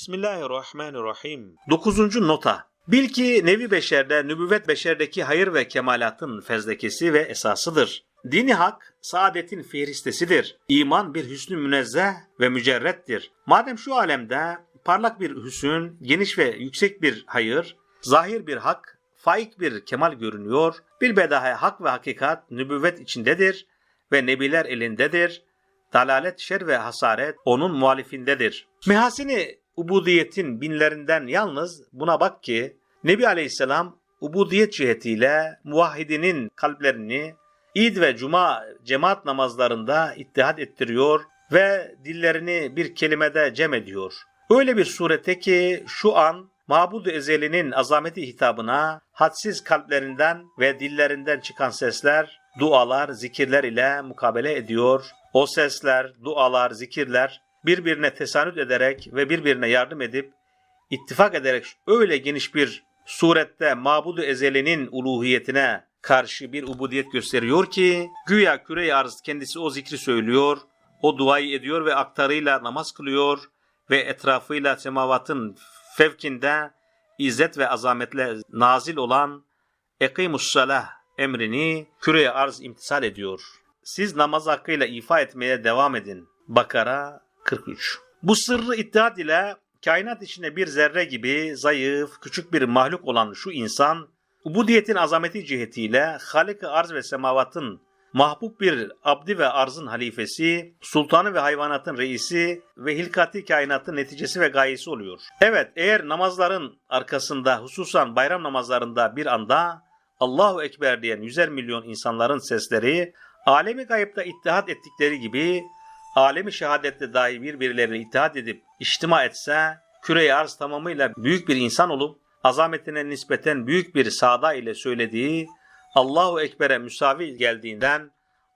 Bismillahirrahmanirrahim. Dokuzuncu nota. Bil ki nevi beşerde, nübüvvet beşerdeki hayır ve kemalatın fezlekesi ve esasıdır. Dini hak, saadetin fihristesidir. İman bir hüsnü münezzeh ve mücerrettir. Madem şu alemde parlak bir hüsün, geniş ve yüksek bir hayır, zahir bir hak, faik bir kemal görünüyor, bilbedahe hak ve hakikat nübüvvet içindedir ve nebiler elindedir. Dalalet, şer ve hasaret onun muhalifindedir. Mehasini ubudiyetin binlerinden yalnız buna bak ki Nebi Aleyhisselam ubudiyet cihetiyle muvahhidinin kalplerini İd ve Cuma cemaat namazlarında ittihat ettiriyor ve dillerini bir kelimede cem ediyor. Öyle bir surette ki şu an Mabud-u Ezeli'nin azameti hitabına hadsiz kalplerinden ve dillerinden çıkan sesler, dualar, zikirler ile mukabele ediyor. O sesler, dualar, zikirler birbirine tesanüt ederek ve birbirine yardım edip ittifak ederek öyle geniş bir surette Mabud-u Ezeli'nin uluhiyetine karşı bir ubudiyet gösteriyor ki güya küre arz kendisi o zikri söylüyor, o duayı ediyor ve aktarıyla namaz kılıyor ve etrafıyla semavatın fevkinde izzet ve azametle nazil olan ekimus salah emrini küre arz imtisal ediyor. Siz namaz hakkıyla ifa etmeye devam edin. Bakara 43 Bu sırrı iddiat ile kainat içinde bir zerre gibi zayıf, küçük bir mahluk olan şu insan, ubudiyetin azameti cihetiyle Halik-i Arz ve Semavat'ın mahbub bir abdi ve arzın halifesi, sultanı ve hayvanatın reisi ve hilkati kainatın neticesi ve gayesi oluyor. Evet eğer namazların arkasında hususan bayram namazlarında bir anda Allahu Ekber diyen yüzer milyon insanların sesleri alemi gayipte ittihat ettikleri gibi alemi şehadette dahi birbirleriyle ittihat edip içtima etse küre arz tamamıyla büyük bir insan olup azametine nispeten büyük bir sada ile söylediği Allahu Ekber'e müsavi geldiğinden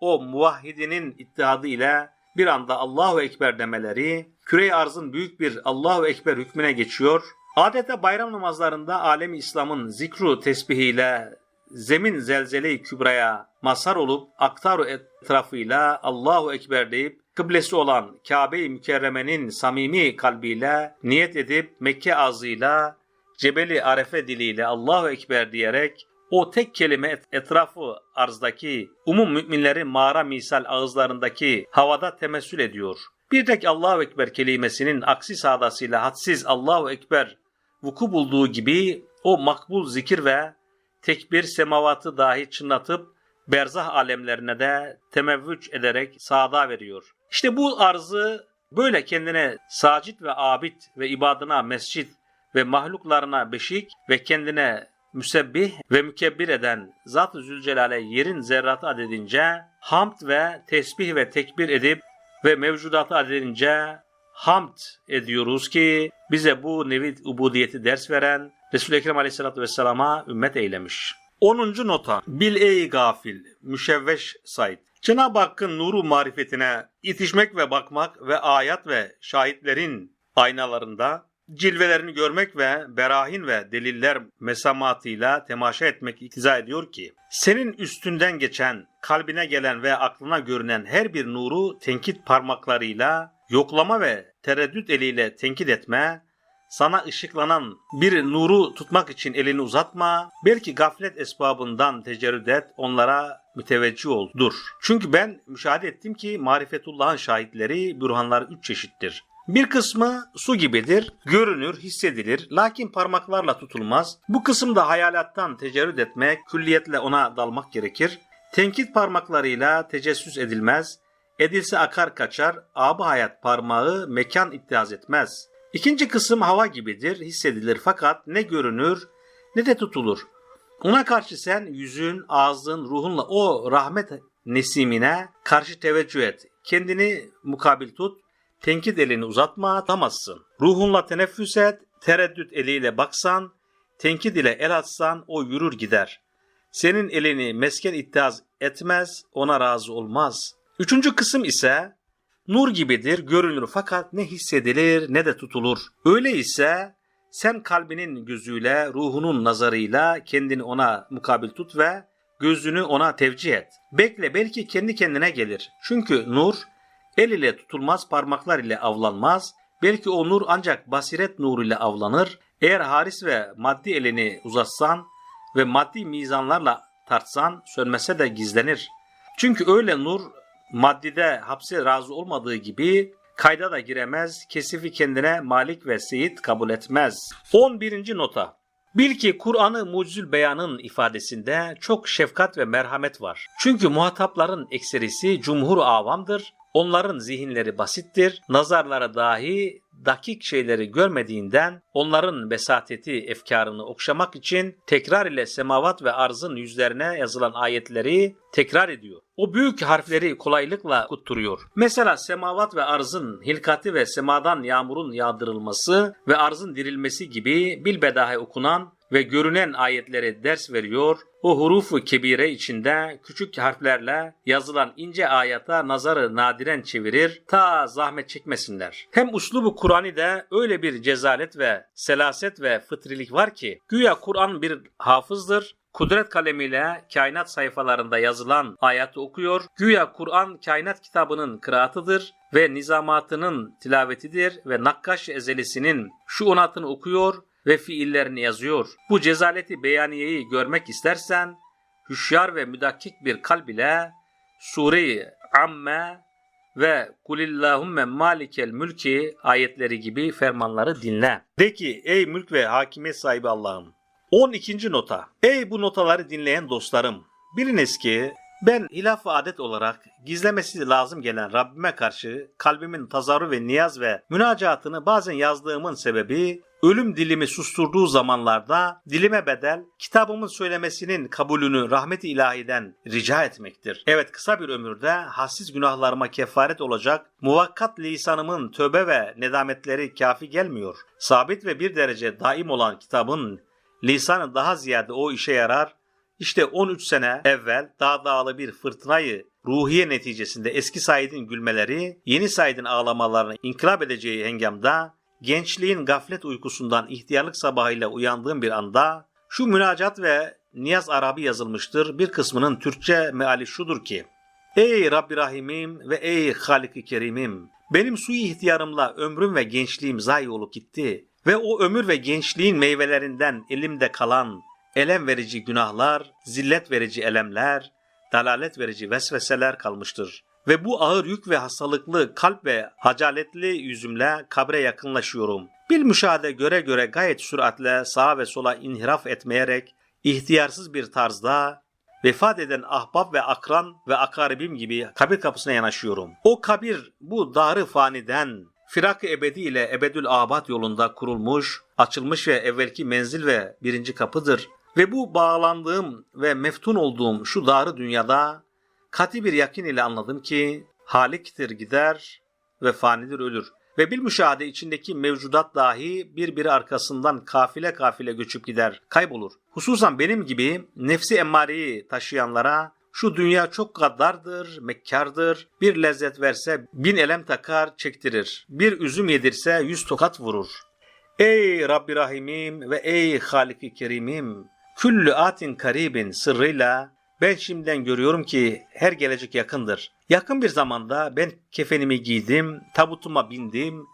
o muvahhidinin ittihadı ile bir anda Allahu Ekber demeleri küre arzın büyük bir Allahu Ekber hükmüne geçiyor. Adeta bayram namazlarında alemi İslam'ın zikru tesbihiyle zemin zelzele-i kübraya mazhar olup aktaru etrafıyla Allahu Ekber deyip kıblesi olan Kabe-i Mükerreme'nin samimi kalbiyle niyet edip Mekke ağzıyla Cebeli Arefe diliyle Allahu Ekber diyerek o tek kelime etrafı arzdaki umum müminlerin mağara misal ağızlarındaki havada temessül ediyor. Bir tek Allahu Ekber kelimesinin aksi sadasıyla hadsiz Allahu Ekber vuku bulduğu gibi o makbul zikir ve tekbir semavatı dahi çınlatıp berzah alemlerine de temevvüç ederek sağda veriyor. İşte bu arzı böyle kendine sacit ve abid ve ibadına mescit ve mahluklarına beşik ve kendine müsebbih ve mükebbir eden Zat-ı Zülcelal'e yerin zerratı adedince hamd ve tesbih ve tekbir edip ve mevcudatı adedince hamd ediyoruz ki bize bu nevi ubudiyeti ders veren Resul-i Ekrem Aleyhisselatü Vesselam'a ümmet eylemiş. 10. nota Bil ey gafil, müşevveş Said. Cenab-ı Hakk'ın nuru marifetine itişmek ve bakmak ve ayat ve şahitlerin aynalarında cilvelerini görmek ve berahin ve deliller mesamatıyla temaşa etmek iktiza ediyor ki, senin üstünden geçen, kalbine gelen ve aklına görünen her bir nuru tenkit parmaklarıyla, yoklama ve tereddüt eliyle tenkit etme, sana ışıklanan bir nuru tutmak için elini uzatma, belki gaflet esbabından tecerrüt et, onlara müteveccih ol, dur. Çünkü ben müşahede ettim ki marifetullah'ın şahitleri, bürhanlar üç çeşittir. Bir kısmı su gibidir, görünür, hissedilir, lakin parmaklarla tutulmaz. Bu kısımda hayalattan tecerrüt etmek, külliyetle ona dalmak gerekir. Tenkit parmaklarıyla tecessüs edilmez, edilse akar kaçar, abı hayat parmağı mekan ittihaz etmez. İkinci kısım hava gibidir, hissedilir fakat ne görünür ne de tutulur. Ona karşı sen yüzün, ağzın, ruhunla o rahmet nesimine karşı teveccüh et. Kendini mukabil tut, tenkit elini uzatma atamazsın. Ruhunla teneffüs et, tereddüt eliyle baksan, tenkit ile el atsan o yürür gider. Senin elini mesken ittihaz etmez, ona razı olmaz. Üçüncü kısım ise nur gibidir, görünür fakat ne hissedilir ne de tutulur. Öyleyse sen kalbinin gözüyle, ruhunun nazarıyla kendini ona mukabil tut ve gözünü ona tevcih et. Bekle belki kendi kendine gelir. Çünkü nur el ile tutulmaz, parmaklar ile avlanmaz, Belki o nur ancak basiret nuruyla avlanır. Eğer haris ve maddi elini uzatsan ve maddi mizanlarla tartsan sönmese de gizlenir. Çünkü öyle nur maddide hapse razı olmadığı gibi kayda da giremez, kesifi kendine malik ve seyit kabul etmez. 11. nota Bil ki Kur'an-ı Mucizül Beyan'ın ifadesinde çok şefkat ve merhamet var. Çünkü muhatapların ekserisi cumhur avamdır. Onların zihinleri basittir. Nazarlara dahi dakik şeyleri görmediğinden onların besateti efkarını okşamak için tekrar ile semavat ve arzın yüzlerine yazılan ayetleri tekrar ediyor. O büyük harfleri kolaylıkla kutturuyor. Mesela semavat ve arzın hilkati ve semadan yağmurun yağdırılması ve arzın dirilmesi gibi bilbedahe okunan ve görünen ayetleri ders veriyor. O hurufu kebire içinde küçük harflerle yazılan ince ayata nazarı nadiren çevirir ta zahmet çekmesinler. Hem uslubu Kur'an'da öyle bir cezalet ve selaset ve fıtrilik var ki güya Kur'an bir hafızdır Kudret kalemiyle kainat sayfalarında yazılan ayeti okuyor. Güya Kur'an kainat kitabının kıraatıdır ve nizamatının tilavetidir ve Nakkaş ezelisinin şu onatını okuyor ve fiillerini yazıyor. Bu cezaleti beyaniyeyi görmek istersen hüşyar ve müdakkik bir kalb ile Sure-i Amme ve Kulillahümme malikel mülki ayetleri gibi fermanları dinle. De ki ey mülk ve hakimiyet sahibi Allah'ım 12. nota. Ey bu notaları dinleyen dostlarım. Biliniz ki ben hilaf adet olarak gizlemesi lazım gelen Rabbime karşı kalbimin tazarru ve niyaz ve münacatını bazen yazdığımın sebebi ölüm dilimi susturduğu zamanlarda dilime bedel kitabımın söylemesinin kabulünü rahmet-i ilahiden rica etmektir. Evet kısa bir ömürde hassiz günahlarıma kefaret olacak muvakkat lisanımın tövbe ve nedametleri kafi gelmiyor. Sabit ve bir derece daim olan kitabın lisanı daha ziyade o işe yarar. İşte 13 sene evvel daha dağlı bir fırtınayı ruhiye neticesinde eski Said'in gülmeleri, yeni Said'in ağlamalarını inkılap edeceği hengamda, gençliğin gaflet uykusundan ihtiyarlık sabahıyla uyandığım bir anda, şu münacat ve niyaz Arabi yazılmıştır. Bir kısmının Türkçe meali şudur ki, Ey Rabbi Rahimim ve ey Halik-i Kerimim, benim suyu ihtiyarımla ömrüm ve gençliğim zayi olup gitti ve o ömür ve gençliğin meyvelerinden elimde kalan elem verici günahlar, zillet verici elemler, dalalet verici vesveseler kalmıştır. Ve bu ağır yük ve hastalıklı kalp ve hacaletli yüzümle kabre yakınlaşıyorum. Bir müşahede göre göre gayet süratle sağa ve sola inhiraf etmeyerek ihtiyarsız bir tarzda vefat eden ahbap ve akran ve akaribim gibi kabir kapısına yanaşıyorum. O kabir bu darı faniden firak-ı ebedi ile ebedül abad yolunda kurulmuş, açılmış ve evvelki menzil ve birinci kapıdır. Ve bu bağlandığım ve meftun olduğum şu darı dünyada kati bir yakin ile anladım ki haliktir gider ve fanidir ölür. Ve bir müşahede içindeki mevcudat dahi birbiri arkasından kafile kafile göçüp gider, kaybolur. Hususan benim gibi nefsi emmareyi taşıyanlara şu dünya çok gaddardır, mekkardır. Bir lezzet verse bin elem takar, çektirir. Bir üzüm yedirse yüz tokat vurur. Ey Rabbi Rahimim ve ey Halik-i Kerimim! Küllü atin karibin sırrıyla ben şimdiden görüyorum ki her gelecek yakındır. Yakın bir zamanda ben kefenimi giydim, tabutuma bindim,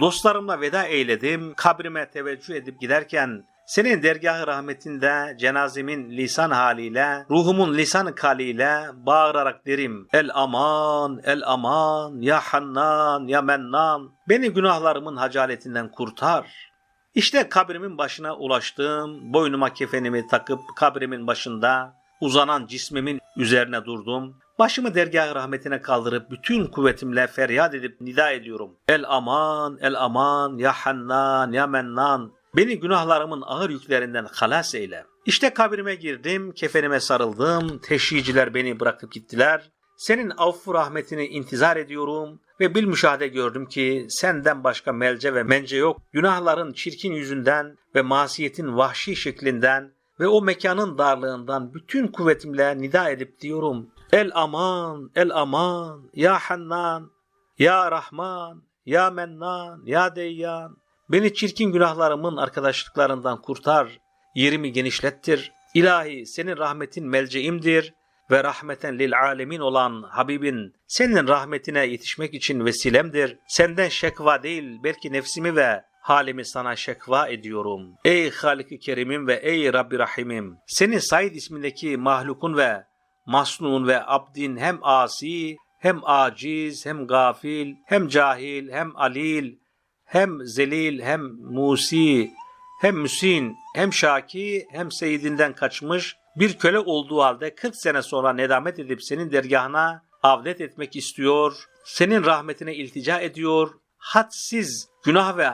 dostlarımla veda eyledim, kabrime teveccüh edip giderken senin dergah-ı rahmetinde cenazemin lisan haliyle, ruhumun lisan kaliyle bağırarak derim. El aman, el aman, ya hannan, ya mennan. Beni günahlarımın hacaletinden kurtar. İşte kabrimin başına ulaştım. Boynuma kefenimi takıp kabrimin başında uzanan cismimin üzerine durdum. Başımı dergah rahmetine kaldırıp bütün kuvvetimle feryat edip nida ediyorum. El aman, el aman, ya hannan, ya mennan. Beni günahlarımın ağır yüklerinden halas eyle. İşte kabrime girdim, kefenime sarıldım, teşhiciler beni bırakıp gittiler. Senin affı rahmetini intizar ediyorum ve bil müşahede gördüm ki senden başka melce ve mence yok. Günahların çirkin yüzünden ve masiyetin vahşi şeklinden ve o mekanın darlığından bütün kuvvetimle nida edip diyorum. El aman, el aman, ya hannan, ya rahman, ya mennan, ya deyyan. Beni çirkin günahlarımın arkadaşlıklarından kurtar, yerimi genişlettir. İlahi senin rahmetin melceimdir ve rahmeten lil alemin olan Habibin senin rahmetine yetişmek için vesilemdir. Senden şekva değil belki nefsimi ve halimi sana şekva ediyorum. Ey Halik-i Kerim'im ve ey Rabbi Rahim'im. Senin Said ismindeki mahlukun ve masnun ve abdin hem asi hem aciz hem gafil hem cahil hem alil hem zelil hem musi hem müsin hem şaki hem seyidinden kaçmış bir köle olduğu halde 40 sene sonra nedamet edip senin dergahına avdet etmek istiyor, senin rahmetine iltica ediyor, hadsiz günah ve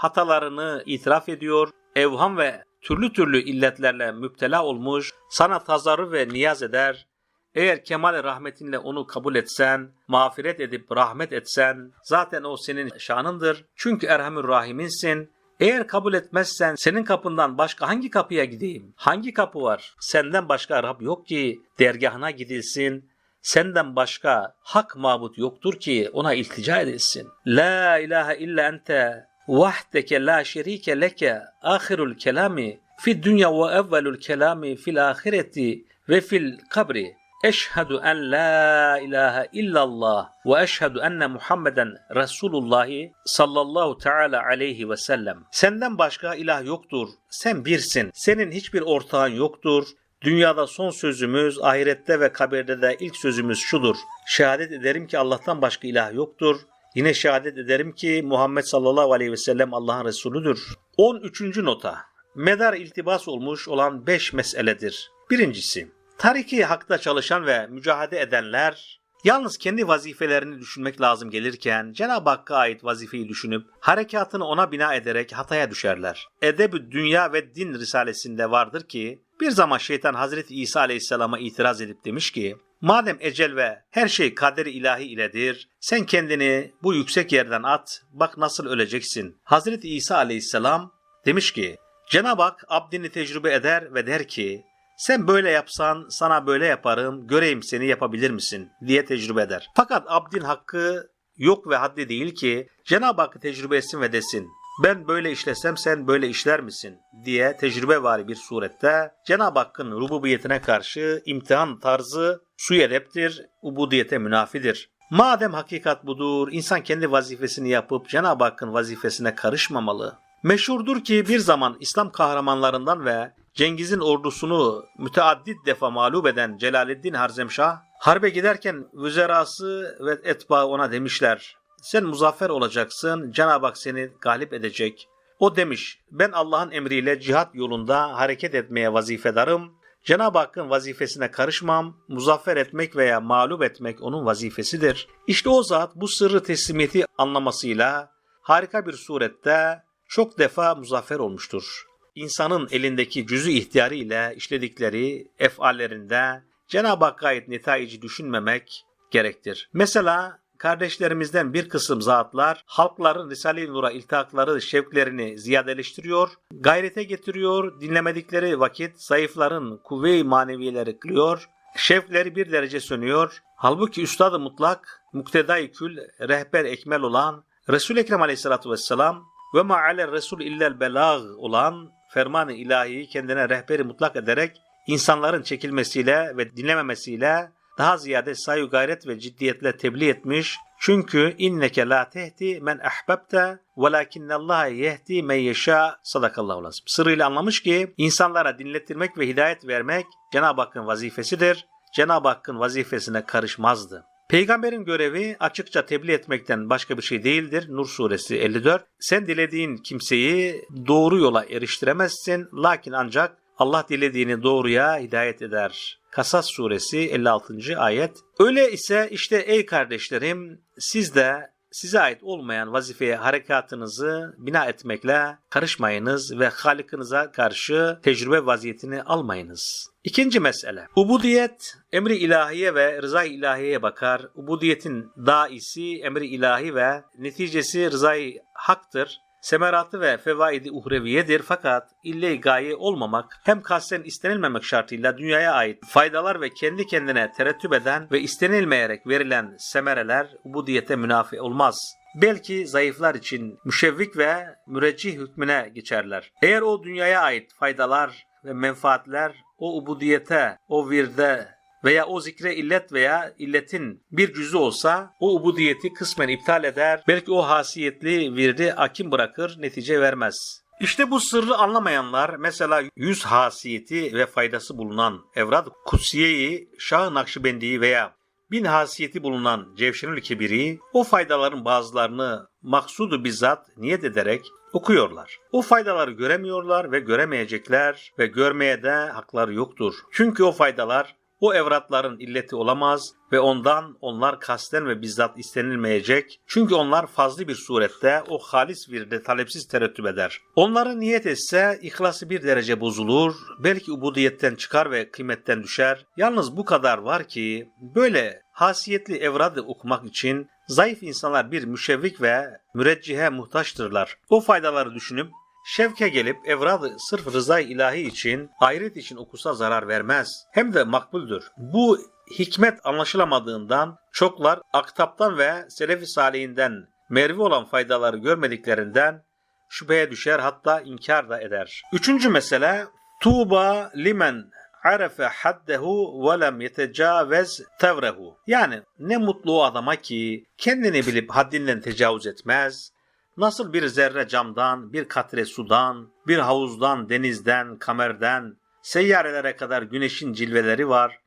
hatalarını itiraf ediyor, evham ve türlü türlü illetlerle müptela olmuş, sana tazarru ve niyaz eder, eğer kemal rahmetinle onu kabul etsen, mağfiret edip rahmet etsen, zaten o senin şanındır. Çünkü Erhamür Rahim'insin. Eğer kabul etmezsen senin kapından başka hangi kapıya gideyim? Hangi kapı var? Senden başka Rab yok ki dergahına gidilsin. Senden başka hak mabut yoktur ki ona iltica edilsin. La ilahe illa ente vahdeke la şerike leke ahirul kelami fi dünya ve evvelul kelami fil ahireti ve fil kabri. Eşhedü en la ilahe illallah ve eşhedü enne Muhammeden Resulullah sallallahu teala aleyhi ve sellem. Senden başka ilah yoktur. Sen birsin. Senin hiçbir ortağın yoktur. Dünyada son sözümüz, ahirette ve kabirde de ilk sözümüz şudur. Şehadet ederim ki Allah'tan başka ilah yoktur. Yine şehadet ederim ki Muhammed sallallahu aleyhi ve sellem Allah'ın Resulüdür. 13. nota. Medar iltibas olmuş olan 5 meseledir. Birincisi, Tariki hakta çalışan ve mücadele edenler yalnız kendi vazifelerini düşünmek lazım gelirken Cenab-ı Hakk'a ait vazifeyi düşünüp harekatını ona bina ederek hataya düşerler. Edeb-ü Dünya ve Din Risalesinde vardır ki bir zaman şeytan Hazreti İsa Aleyhisselam'a itiraz edip demiş ki Madem ecel ve her şey kaderi ilahi iledir, sen kendini bu yüksek yerden at, bak nasıl öleceksin. Hazreti İsa aleyhisselam demiş ki, Cenab-ı Hak abdini tecrübe eder ve der ki, sen böyle yapsan sana böyle yaparım, göreyim seni yapabilir misin diye tecrübe eder. Fakat abdin hakkı yok ve haddi değil ki Cenab-ı Hakk'ı tecrübe etsin ve desin. Ben böyle işlesem sen böyle işler misin diye tecrübe var bir surette Cenab-ı Hakk'ın rububiyetine karşı imtihan tarzı su edeptir, ubudiyete münafidir. Madem hakikat budur, insan kendi vazifesini yapıp Cenab-ı Hakk'ın vazifesine karışmamalı. Meşhurdur ki bir zaman İslam kahramanlarından ve Cengiz'in ordusunu müteaddit defa mağlup eden Celaleddin Harzemşah, harbe giderken vüzerası ve etba ona demişler, sen muzaffer olacaksın, Cenab-ı Hak seni galip edecek. O demiş, ben Allah'ın emriyle cihat yolunda hareket etmeye vazifedarım, Cenab-ı Hakk'ın vazifesine karışmam, muzaffer etmek veya mağlup etmek onun vazifesidir. İşte o zat bu sırrı teslimiyeti anlamasıyla harika bir surette çok defa muzaffer olmuştur insanın elindeki cüzü ihtiyarı ile işledikleri efallerinde Cenab-ı Hakk'a ait netayici düşünmemek gerektir. Mesela kardeşlerimizden bir kısım zatlar halkların Risale-i Nur'a iltihakları, şevklerini ziyadeleştiriyor, gayrete getiriyor, dinlemedikleri vakit zayıfların kuvve-i maneviyeleri kılıyor, şevkleri bir derece sönüyor. Halbuki Üstad-ı Mutlak, muktedai kül, rehber ekmel olan Resul-i Ekrem Aleyhisselatü Vesselam ve ma'ale Resul illel belag olan ferman-ı ilahiyi kendine rehberi mutlak ederek insanların çekilmesiyle ve dinlememesiyle daha ziyade sayu gayret ve ciddiyetle tebliğ etmiş. Çünkü inneke la tehdi men ahbabte velakinnallaha yehdi men yeşâ sadakallahu lazım. Sırrıyla anlamış ki insanlara dinlettirmek ve hidayet vermek Cenab-ı Hakk'ın vazifesidir. Cenab-ı Hakk'ın vazifesine karışmazdı. Peygamberin görevi açıkça tebliğ etmekten başka bir şey değildir. Nur suresi 54. Sen dilediğin kimseyi doğru yola eriştiremezsin. Lakin ancak Allah dilediğini doğruya hidayet eder. Kasas suresi 56. ayet. Öyle ise işte ey kardeşlerim siz de size ait olmayan vazifeye harekatınızı bina etmekle karışmayınız ve Halik'inize karşı tecrübe vaziyetini almayınız. İkinci mesele. Ubudiyet emri ilahiye ve rıza ilahiyeye bakar. Ubudiyetin daisi emri ilahi ve neticesi rızayı haktır semeratı ve fevaidi uhreviyedir fakat ille gaye olmamak hem kasten istenilmemek şartıyla dünyaya ait faydalar ve kendi kendine terettüp eden ve istenilmeyerek verilen semereler ubudiyete münafi olmaz. Belki zayıflar için müşevvik ve müreccih hükmüne geçerler. Eğer o dünyaya ait faydalar ve menfaatler o ubudiyete, o virde veya o zikre illet veya illetin bir cüzü olsa o ubudiyeti kısmen iptal eder. Belki o hasiyetli virdi akim bırakır, netice vermez. İşte bu sırrı anlamayanlar mesela yüz hasiyeti ve faydası bulunan Evrad Kutsiye'yi, Şah-ı Nakşibendi'yi veya bin hasiyeti bulunan Cevşenül Kebir'i o faydaların bazılarını maksudu bizzat niyet ederek okuyorlar. O faydaları göremiyorlar ve göremeyecekler ve görmeye de hakları yoktur. Çünkü o faydalar o evratların illeti olamaz ve ondan onlar kasten ve bizzat istenilmeyecek. Çünkü onlar fazlı bir surette o halis virde talepsiz terettüp eder. Onları niyet etse ihlası bir derece bozulur, belki ubudiyetten çıkar ve kıymetten düşer. Yalnız bu kadar var ki böyle hasiyetli evradı okumak için zayıf insanlar bir müşevvik ve müreccihe muhtaçtırlar. O faydaları düşünüp Şevke gelip evradı sırf rızay ilahi için, ahiret için okusa zarar vermez. Hem de makbuldür. Bu hikmet anlaşılamadığından çoklar aktaptan ve selefi salihinden mervi olan faydaları görmediklerinden şüpheye düşer hatta inkar da eder. Üçüncü mesele Tuğba limen arefe haddehu ve lem yetecavez tevrehu. Yani ne mutlu o adama ki kendini bilip haddinden tecavüz etmez, Nasıl bir zerre camdan, bir katre sudan, bir havuzdan, denizden, kamerden, seyyarelere kadar güneşin cilveleri var.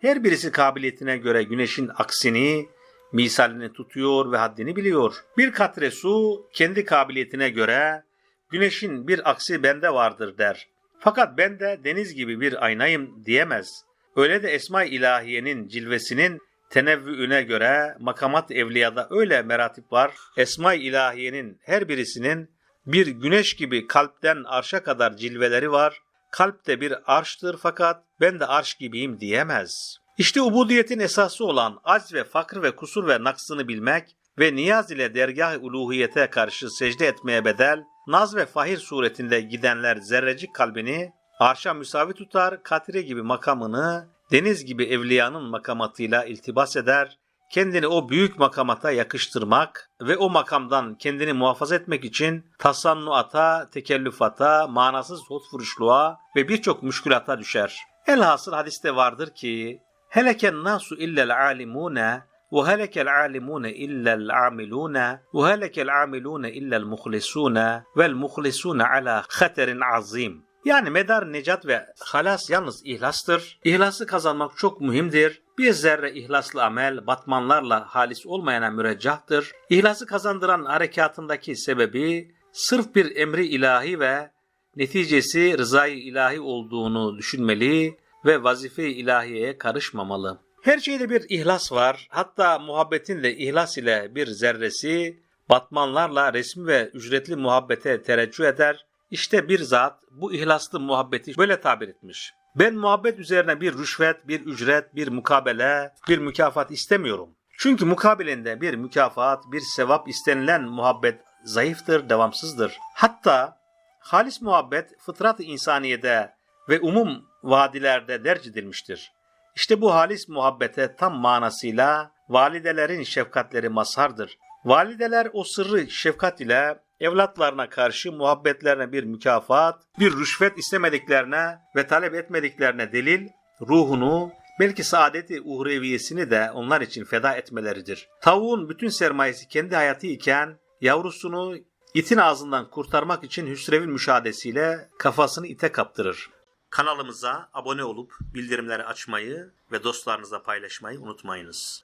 Her birisi kabiliyetine göre güneşin aksini, misalini tutuyor ve haddini biliyor. Bir katre su kendi kabiliyetine göre güneşin bir aksi bende vardır der. Fakat ben de deniz gibi bir aynayım diyemez. Öyle de Esma-i İlahiye'nin cilvesinin tenevvüüne göre makamat evliyada öyle meratip var. Esma-i ilahiyenin her birisinin bir güneş gibi kalpten arşa kadar cilveleri var. Kalp de bir arştır fakat ben de arş gibiyim diyemez. İşte ubudiyetin esası olan acz ve fakr ve kusur ve naksını bilmek ve niyaz ile dergah-ı uluhiyete karşı secde etmeye bedel, naz ve fahir suretinde gidenler zerrecik kalbini arşa müsavi tutar, katire gibi makamını deniz gibi evliyanın makamatıyla iltibas eder, kendini o büyük makamata yakıştırmak ve o makamdan kendini muhafaza etmek için tasannuata, tekellüfata, manasız hotfuruşluğa ve birçok müşkülata düşer. Elhasıl hadiste vardır ki, heleken nasu illel alimune ve helekel alimune illel amilune ve helekel amilune illel muhlisune vel muhlisune ala haterin azim. Yani medar necat ve halas yalnız ihlastır. İhlası kazanmak çok mühimdir. Bir zerre ihlaslı amel batmanlarla halis olmayana müreccahtır. İhlası kazandıran harekatındaki sebebi sırf bir emri ilahi ve neticesi rızayı ilahi olduğunu düşünmeli ve vazife-i ilahiyeye karışmamalı. Her şeyde bir ihlas var. Hatta muhabbetin de ihlas ile bir zerresi batmanlarla resmi ve ücretli muhabbete tereccüh eder işte bir zat bu ihlaslı muhabbeti böyle tabir etmiş. Ben muhabbet üzerine bir rüşvet, bir ücret, bir mukabele, bir mükafat istemiyorum. Çünkü mukabilinde bir mükafat, bir sevap istenilen muhabbet zayıftır, devamsızdır. Hatta halis muhabbet fıtrat-ı insaniyede ve umum vadilerde derc edilmiştir. İşte bu halis muhabbete tam manasıyla validelerin şefkatleri mazhardır. Valideler o sırrı şefkat ile evlatlarına karşı muhabbetlerine bir mükafat, bir rüşvet istemediklerine ve talep etmediklerine delil, ruhunu, belki saadeti uhreviyesini de onlar için feda etmeleridir. Tavuğun bütün sermayesi kendi hayatı iken yavrusunu itin ağzından kurtarmak için hüsrevin müşahadesiyle kafasını ite kaptırır. Kanalımıza abone olup bildirimleri açmayı ve dostlarınızla paylaşmayı unutmayınız.